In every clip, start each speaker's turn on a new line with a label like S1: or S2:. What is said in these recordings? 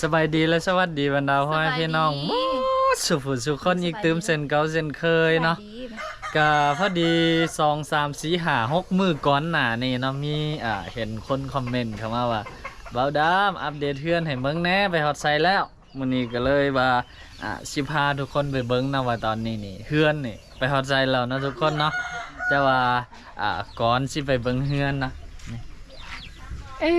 S1: สบายดีและสวัสดีบรรดาพ่อแม่พี่น้อง
S2: สบาย
S1: หม
S2: ดี
S1: ดสุขสุขคนอีกตืมเส้นเก่าเส้นเคยเนาะ
S2: สวัสดี
S1: ก็พอดีสองสามสี่หาหกมือก่อนหน้านี่เนาะมีอ่าเห็นคนคอมเมนต์เข้ามาว่าเบาดามอัปเดตเพื่อนให้เบิ่งแหน่ไปฮอดไซแล้วมื้อนี้ก็เลยว่าอ่าสิพาทุกคนไปเบิ่งนะว่าตอนนี้นี่เฮือนนี่ไปฮอดไซแล้วเนาะทุกคนเนาะแต่ว่าอ่าก่อนสิไปเบิ่งเฮือนนะนี่เอ๊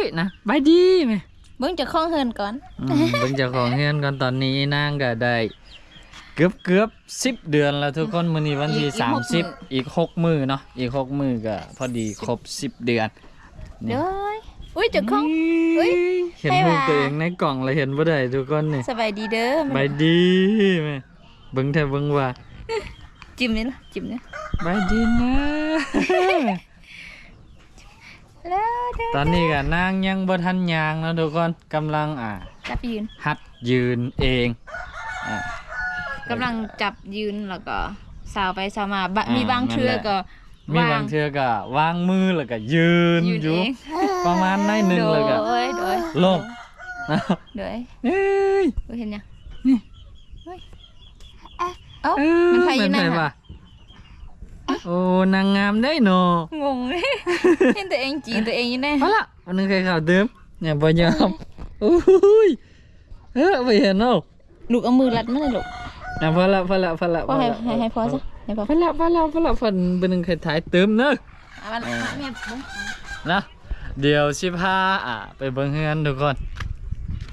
S1: ะนะบายดีแม่
S2: เบิ่งจะคล้องเฮินก่อน
S1: อืมเบิ่งเจ้าของเฮือนก่อนตอนนี้นางก็ได้เกือบเกือบสิบเดือนแล้วทุกคนมื้อนี้วันที่
S2: อีก
S1: สาม
S2: หก
S1: สิบ
S2: มื้อ
S1: อีกหกมือเนาะอีกหกมือก็พอดีครบสิบเดือนนี่
S2: เด้อยอุ้ยจะคล้อง เฮ้ย
S1: เห็น
S2: ให้
S1: รูป
S2: ว่า
S1: ตัวเองในกล่องแล้วเห็นบ่ได้ทุกคนนี่
S2: สบายดีเด้อ
S1: บายดีแม่เบิ่งแท้เบิ่งว่า
S2: จิ้มนี่ล่ะจิ้มนี่
S1: บายดีนะ
S2: แล้วเด้อ
S1: ตอนนี้ก็นางยังบ่ทันยางเนาะทุกคนกำลังอ่า
S2: จับยืน
S1: หัดยืนเองอ่า
S2: กำลังจับยืนแล้วก็สาวไปสาวมาบะ
S1: อ่ามี
S2: มีบางเทื่อ
S1: นั่นแหละ
S2: ก็
S1: มี
S2: วา
S1: บางงเทื่อก็วางมือแล้วก็ยืน
S2: ยืน
S1: อยู่
S2: เอง
S1: ประมาณน้อยหนึงเลยก็
S2: โดยโดย
S1: ลง
S2: โดย
S1: เอ้ย
S2: โดยเห็นยัง
S1: นี่
S2: เฮ้ยเอ้า
S1: เอ้ย
S2: มันไผอยู่
S1: เป็
S2: นั่น
S1: ไผ
S2: น่ะ
S1: วะ โอ้นางงามได้เนาะ
S2: งงเลยเห็นตัวเองจีนตัวเองอยู่แน่
S1: เอาละวันนึงใครข่าวเดิมเนี่ยบ่ยอมโอ้ยเออไปเห็นเนาะ
S2: ลูกเอามือรัดมาเลยลูก
S1: อะพอละพอละพอละ
S2: พ่อให้ให้ให้พ่อซะให้พ่อ
S1: พอละพอละพอละฟันเป็นหนึ่งใครถ่ายเติมเนอะ
S2: เอามาละแม่เบิ่ง
S1: นะเดี๋ยวสิพาอะไปเบิ่งเฮือนทุกคน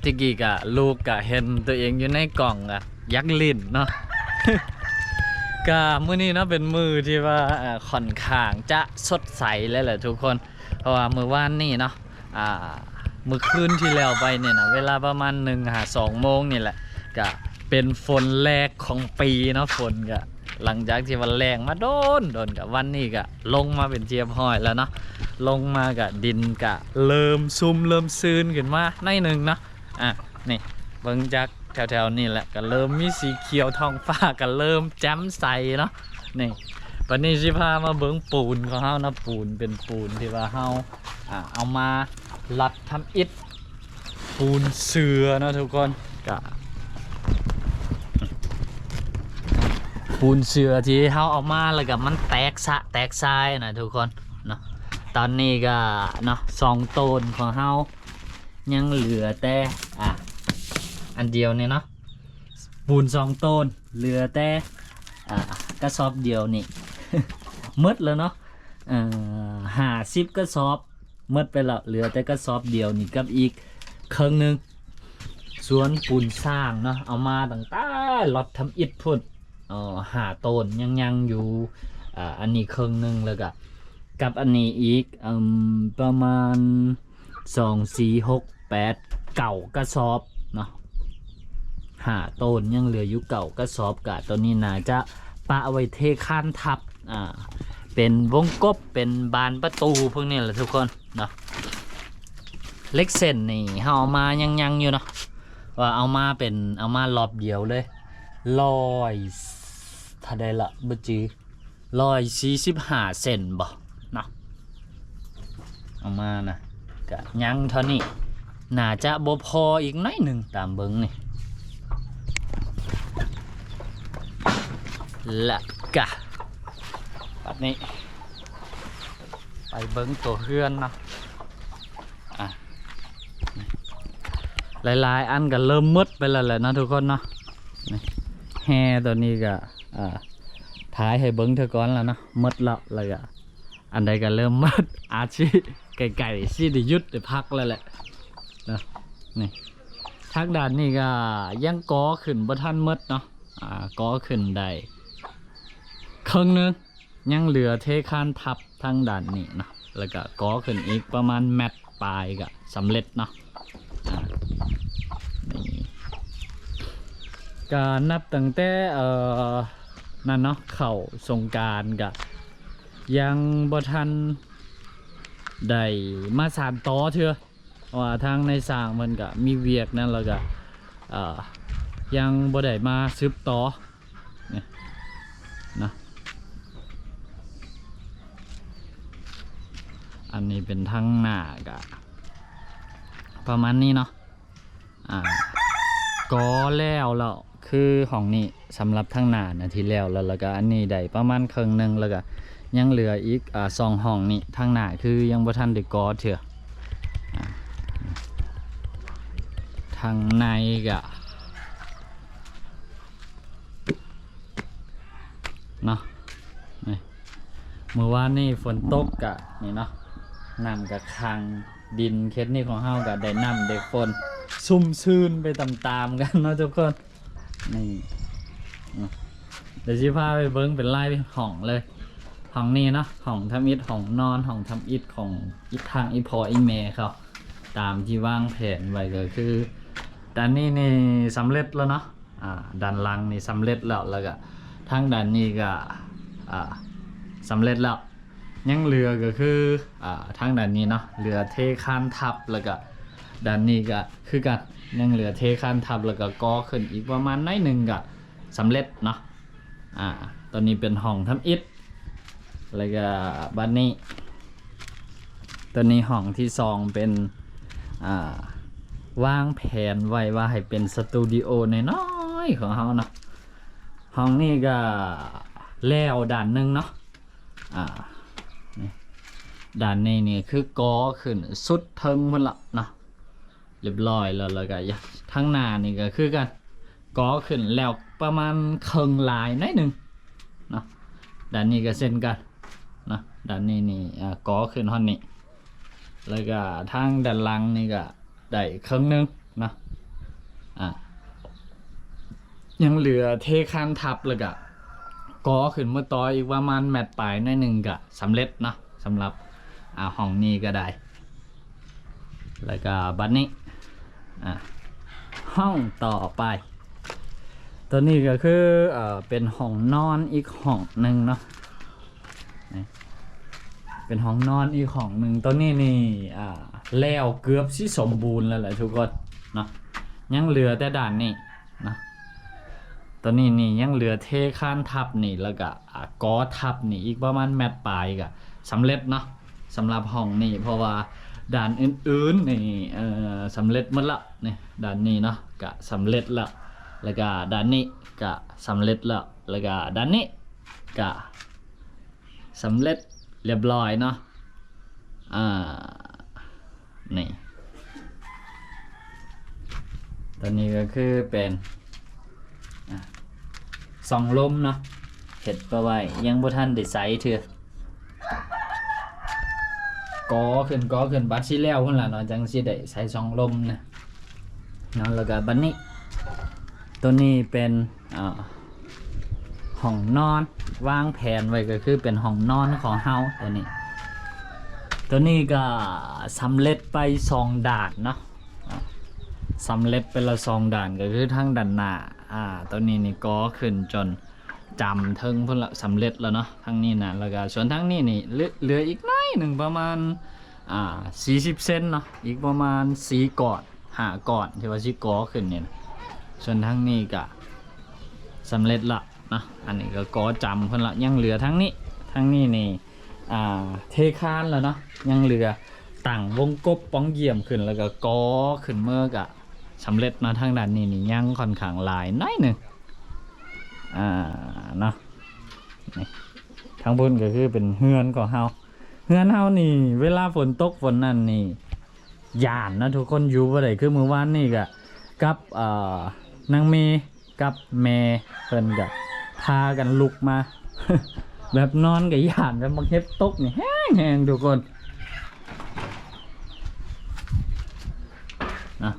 S1: ตะกี้กะลูกกะเห็นตัวเองอยู่ในกล่องอะยักษ์ลิ้นเนาะ กะมื้อนี้เนาะเป็นมือที่ว่าค่อนข้างจะสดใสเลยแหละทุกคน เพราะว่ามือวานนี่เนาะมือคืนที่แล้วไปเนี่ยนะเวลาประมาณ1หา2โมงนี่แหละกะเป็นฝนแรกของปีเนาะฝนกะหลังจากที่วันแรงมาโดนโดนกับวันนี้กะลงมาเป็นเทียบห้อยแล้วเนาะลงมากะดินกะเริ่มซุ่มเริ่มซืนขึ้นมาในอยหนึ่งเนาะอะนี่เบิ่งจาก แถวๆนี่แหละก็เริ่มมีสีเขียวท้องฟ้าก็เริ่มแจ่มใสเนาะนี่วันนี้สิพามาเบิ่งปูนของเฮานะปูนเป็นปูนที่ว่าเฮาอะเอามาลัดทำอิฐปูนเสือเนาะทุกคนกะปูนเสือที่เฮาเอามาแล้วก็มันแตกสะแตกทรายนะทุกคนเนาะตอนนี้ก็เนาะสองโตนของเฮายังเหลือแต่ อันเดียวเนี่ยเนาะปูนสองโตนเหลือแต่กระสอบเดียวนี่หมดแล้วเนาะห้าสิบกระสอบหมดไปแล้วเหลือแต่กระสอบเดียวนี่กับอีกครึ่งหนึ่งสวนปูนสร้างเนาะเอามาต่างต้ลอตทำอิฐพุ่นอ๋อหาโตนยังยังอยู่อ,อันนี้ครึ่งหนึ่งแล้วก็กับอันนี้อีกอประมาณสองสี่หกแปดเก่ากระสอบเนาะ หาต้นยังเหลืออยู่เก่ากระสอบกะตัวนี้น่าจะปะเอาไว้เทข้านทับอ่าเป็นวงกบเป็นบานประตูพวกนี้แหละทุกคนเนาะเล็กเส้นนี่เขาเอามายังยังอยู่เนาะว่าเอามาเป็นเอามารอบเดียวเลยร้อยถ้าได้ละบุจีร้อยสี่สิบห้าเซนบ่เนาะเอามานะกะยังเท่านี้น่าจะบ่พออีกน้อยหนึ่งตามเบิงนี่ และกะแบบนี้ ไปเบิงตัวเฮือนเนาะอะหลายๆ อันก็เริ่มมืดไปแล้วแหละนะทุกคนเนาะแฮตัวนี้ก็อ่าท้ายให้เบิ้งเธอก่อนแล้วเนาะหมดแล้วแล้วก็อันใดก็เริ่มหมดอาชีไก่ๆสิได้หยุดได้พักแล้วแหละนะนี่ทักด่านนี่ก็ยังก่อขึ้นบ่ทันหมดเนาะอ่าก่อขึ้นได้ ครึ่งนึงยังเหลือเทคานทับทางด่านนี้เนาะแล้วก็ก่อขึ้นอีกประมาณแมตปลายก็สำเร็จเนาะอ่านี่ก็นับตั้งแต่เอ่อนั่นเนาะเข่าสงการกะยังบ่ทันได้มาสานต่อเถอะว่าทางในสร้างมันก็มีเวียกนั่นแล้วก็เอ่อยังบ่ได้มาซึบต่อเนี่ยนะ อันนี้เป็นทางหน้ากะ ประมาณนี้เนาะอ่าก็แล้วแล้วคือห้องนี้สำหรับทั้งหน้านะที่แล้วแล้วแล้วก็อันนี้ได้ประมาณครึ่งหนึงแล้วก็ยังเหลืออีกอ่าสองห้องนี้ทางหน้าคือยังบ่ทันได้ก่อเถื่ออ่าทางในก็เนาะเมื่อวานนี่ฝนตกกะนี่เนาะ น้ำกับคังดินเคสนี่ของเฮากับได้น้ำได้ฝนซุ่มซื่นไปตามๆกันเนาะทุกคนนี่เดี๋ยวชิพาไปเบิ้งเป็นไล่ห้องเลยห้องนี้เนาะห้องทำอิฐห้องนอนห้องทำอิฐของอิฐทางอีพออีเมเขาตามที่วางแผนไว้ก็คือด้านนี้นี่สำเร็จแล้วเนาะอ่าด้านลังนี่สำเร็จแล้วแล้วก็ทางด้านนี้ก็อ่าสำเร็จแล้ว ยังเรือก็คืออ่าทางด้านนี้เนาะเรือเทคานทับแล้วก็ด้านนี้ก็คือกันยังเรือเทคานทับแล้วก็ก่อขึ้นอีกประมาณน้อยหนึ่งก็สำเร็จเนาะอ่าตอนนี้เป็นห้องทำอิฐแล้วก็บ้านนี้ ตอนนี้ห้องที่สองเป็นอ่าวางแผนไว้ว่าให้เป็นสตูดิโอน้อยๆของเขาเนาะห้องนี้ก็แล้วด้านหนึ่งเนาะอ่า ด้านนี้นี่คือกอขึ้นสุดเทิงหมันละเนาะเรียบร้อยแล้วแล้วก็ย่าทั้งหน้านี่ก็คือกันกอขึ้นแล้วประมาณเคิงลายนิดหนึ่งเนาะด้านนี้ก็เส้นกันเนาะด้านนี้นี่อ่ากอขึ้นท่อนนี้แล้วก็ทางด้านหลังนี่ก็ได้ครึ่งนึงเนาะอะยังเหลือเทคานทับแล้วก็ ก็ขึ้นเมื่อต่ออีกประมาณแมตต์ปลายหน่อยหนึ่งก็สำเร็จเนาะสำหรับอ่าห้องนี้ก็ได้ แล้วก็บัดนี้อ่าห้องต่อไป ตัวนี้ก็คือเอ่อเป็นห้องนอนอีกห้องหนึ่งเนาะเป็นห้องนอนอีกห้องหนึ่งตัวนี้นี่อ่าแล้วเกือบสิสมบูรณ์แล้วแหละทุกคนเนาะยังเหลือแต่ด่านนี้เนาะ ตอนนี้นี่ยังเหลือเทข้านทับนี่แล้วก็กอทับนี่อีกประมาณแมตปลายก็สำเร็จเนาะสำหรับห้องนี่เพราะว่าด่านอื่นๆนี่สำเร็จหมดละนี่ด่านนี้เนาะก็สำเร็จละแล้วก็ด่านนี้ก็สำเร็จละแล้วก็ด่านนี้ก็สำเร็จเรียบร้อยเนาะอ่านี่ตอนนี้ก็คือเป็น สองลมเนาะเห็ดประไว้ยังบ่ทันได้ใส่เถื่อกอขึ้นกอขึ้นบัดสิแล้วพุ่นล่ะเนาะจังสิได้ใส่สองลมนะเนาะแล้วก็บัดนี้ ตัวนี้เป็นอ่าห้องนอนวางแผนไว้ก็คือเป็นห้องนอนของเฮาตัวนี้ ตัวนี้ก็สำเร็จไปสองด่านเนาะอ่าสำเร็จไปละสองด่านก็คือทั้งด้านหน้า อ่าตัวนี้นี่ก็ขึ้นจนจำเทิงพุ่นละสำเร็จแล้วเนาะทั้งนี้นะแล้วก็ส่วนทั้งนี้นี่เหลืออีกน้อยหนึ่งประมาณอ่าสี่สิบเซนเนาะอีกประมาณสี่กอนหากอนที่ว่าชิกอขึ้นเนี่ยนะส่วนทั้งนี้ก็สำเร็จละเนาะอันนี้ก็กอจำพุ่นละยังเหลือทั้งนี้ทั้งนี้นี่อ่าเทคานแล้วเนาะยังเหลือต่างวงกบป้องเยี่ยมขึ้นแล้วก็กอขึ้นเมื่อกะ สำเร็จเนาะทางด้านนี้นี่ยังค่อนข้างหลายน้อยหนึ่งอ่าเนาะนี่ทางบนก็คือเป็นเฮือนของเฮาเฮือนเฮานี่ เวลาฝนตกฝนนั่นนี่หยานนะทุกคนอยู่บ่ได้คือมื้อวานนี่ก็กับเอ่อนางเมกับแม่เพิ่นก็พากันลุกมา แบบนอนกับหยานแบบบางเฮ็ดตกนี่แห้งแห้งทุกคนนะ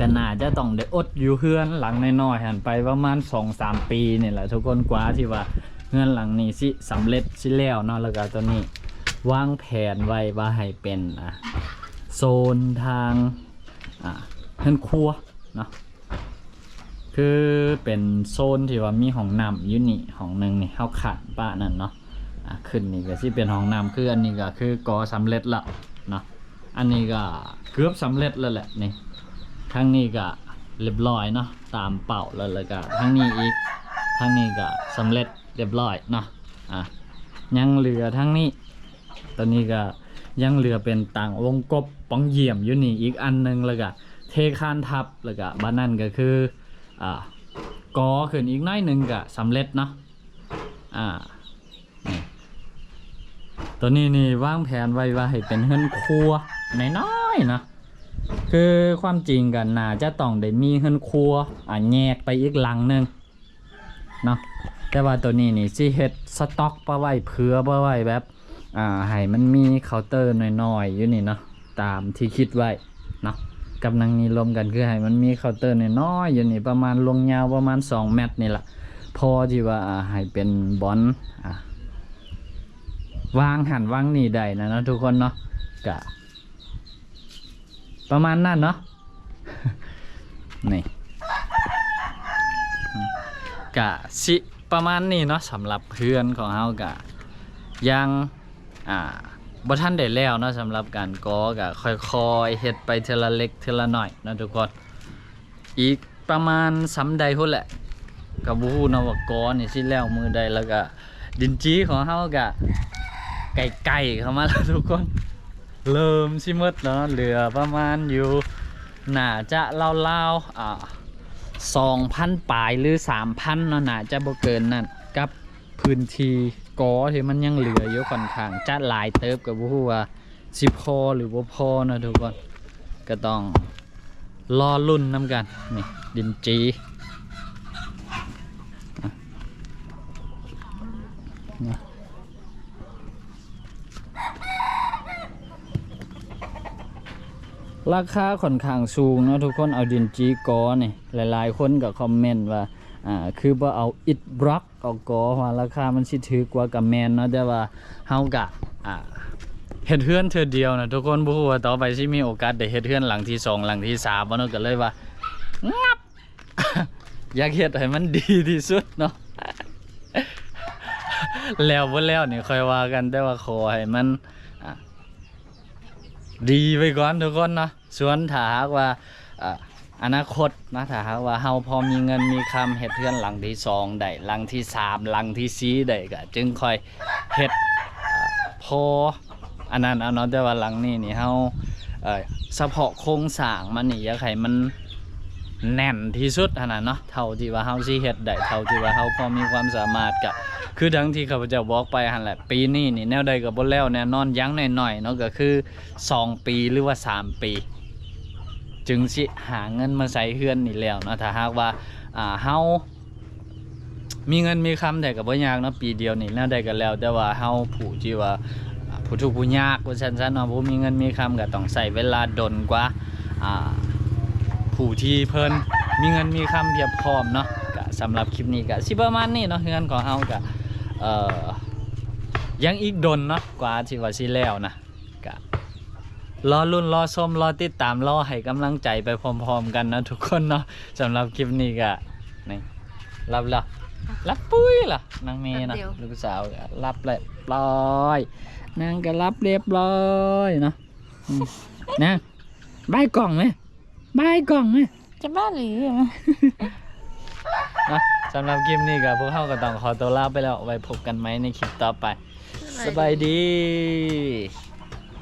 S1: ก็น่าจะต้องได้อดอยู่เฮือนหลังน้อยๆหันไปประมาณสองสามปีนี่แหละทุกคนกว่าที่ว่าเฮือนหลังนี้สิสำเร็จสิแล้วเนาะแล้วก็ตัวนี้วางแผนไว้ว่าให้เป็นอะโซนทางอะเฮือนครัวเนาะคือเป็นโซนที่ว่ามีห้องน้ำอยู่นี่ห้องหนึ่งนี่เข้าขาดป้านั่นเนาะอะขึ้นนี่ก็ที่เป็นห้องน้ำคืออันนี้ก็คือก่อสำเร็จละเนาะอันนี้ก็เกือบสำเร็จแล้วแหละนี่ ทั้งนี้ก็เรียบร้อยเนาะตามเป่าแล้วแล้วก็ทั้งนี้อีกทั้งนี้ก็สำเร็จเรียบร้อยเนาะอะยังเหลือทั้งนี้ ตอนนี้ก็ยังเหลือเป็นต่างวงกบป้องเยี่ยมอยู่นี่อีกอันหนึงแล้วก็เทคานทับแล้วก็บ้านนั่นก็คืออ่ากอขึ้นอีกน้อยหนึ่งก็สำเร็จเนาะอ่าตัวนี้นี่วางแผนไว้ว่าให้เป็นเฮือนครัวน้อยๆนะ คือความจริงกันน่าจะต้องได้มีเฮือนครัวอ่าแยกไปอีกหลังหนึงเนาะแต่ว่าตัวนี้นี่สิเฮ็ดสต็อกปะไว้เผื่อปะไว้แบบอ่าให้มันมีเคาน์เตอร์น้อยๆอยู่นี่เนาะตามที่คิดไว้เนาะกำลังนี้รวมกันคือให้มันมีเคาน์เตอร์น้อยๆอยู่นี่ประมาณลงยาวประมาณ 2 เมตรนี่แหละพอที่ว่าอ่าให้เป็นบอลอ่าวางหันวางนี่ได้นะเนาะทุกคนเนาะกะ ประมาณนั้นเนาะนี่กะสิประมาณนี้เนาะสำหรับเพื่อนของเฮากะยังอ่าบ่ทันได้แล้วเนาะสำหรับการก่อกะค่อยๆเฮ็ดไปเทละเล็กเทละหน้อยเนาะทุกคนอีกประมาณสำใดพุ่นแหละก็บ่ฮู้เนาะว่ากอนี่สิแล้วมือใดแล้วก็ดินจีของเฮากะไกลๆเข้ามาแล้วทุกคน เริ่มสิหมดแล้วเนาะเหลือประมาณอยู่น่าจะเล่าๆอ่าสองพันปลายหรือสามพันเนาะน่าจะบ่เกินนั่นกับพื้นที่กอที่มันยังเหลืออยู่ค่อนข้างจะหลายเติบกับบ่ฮู้ว่าสิพอหรือบ่พอนะทุกคนก็ต้องรอรุ่นน้ำกันนี่ดินจีนะ ราคาค่อนข้างสูงเนาะทุกคนเอาดินจีกอนี่หลาย ๆ คนก็คอมเมนต์ว่าอ่าคือบ่เอาอิฐบล็อกเอากอว่าราคามันสิถือกว่ากับแมนเนาะแต่ว่าเฮากะอ่าเฮ็ดเฮือนเทื่อเดียวนะทุกคนบ่ฮู้ว่าต่อไปสิมีโอกาสได้เฮ็ดเฮือนหลังที่สองหลังที่สามบ่เนาะก็เลยว่างับอยากเฮ็ดให้มันดีที่สุดเนาะแล้วบ่แล้วนี่ค่อยว่ากันแต่ว่าขอให้มันอ่าดีไปก่อนทุกคนเนาะ ส่วนถ้าหากว่าอนาคตนะถ้าหากว่าเฮาพอมีเงินมีคำเฮ็ดเทือนหลังที่สองได้หลังที่สามหลังที่สี่ได้ก็จึงค่อยเฮ็ดพออันนั้นเอาเนาะแต่ว่าหลังนี้นี่เฮาเอ่อเฉพาะโครงสร้างมันนี่อยากให้มันแน่นที่สุดขนาดเนาะเท่าที่ว่าเฮาสิเฮ็ดได้เท่าที่ว่าเฮาพอมีความสามารถก็คือดังที่ข้าพเจ้าบอกไปหันแหละปีนี้นี่แนวใดก็บ่แล้วแน่นอนยั้งหน่อยๆเนาะก็คือ 2 ปีหรือว่า 3 ปี จึงสิหาเงินมาใส่เฮือนนี่แล้วเนาะถ้าหากว่าอ่าเฮามีเงินมีคำแต่ก็บ่ยากเนาะปีเดียวนี่แนวใดก็แล้ว แต่ว่าเฮาผู้ที่ว่าผู้ทุกผู้ยากว่าซั่นเนาะบ่มีเงินมีคำก็ต้องใช้เวลาดนกว่าอ่าผู้ที่เพิ่นมีเงินมีคำเพียบพร้อมเนาะก็สำหรับคลิปนี้ก็สิประมาณนี้เนาะเฮือนของเฮาก็เอ่อยังอีกดนเนาะกว่าที่ว่าสิแล้วนะ รอรุ่นรอชมรอติดตามรอให้กำลังใจไปพร้อมๆกันนะทุกคนเนาะสำหรับคลิปนี้ก็นี่รับแล้วรับปุ้ยล่ะนางเมย์นะลูกสาวก็รับเรียบร้อยนางก็รับเรียบร้อยเนาะอืมนางบายกล่องไหมบายกล่องไหม
S2: จะบ้าหรือ
S1: นะสำหรับคลิปนี้ก็พวกเขาก็ต้องขอตัวลาไปแล้วไว้พบกันไหมในคลิปต่อไป สบายดี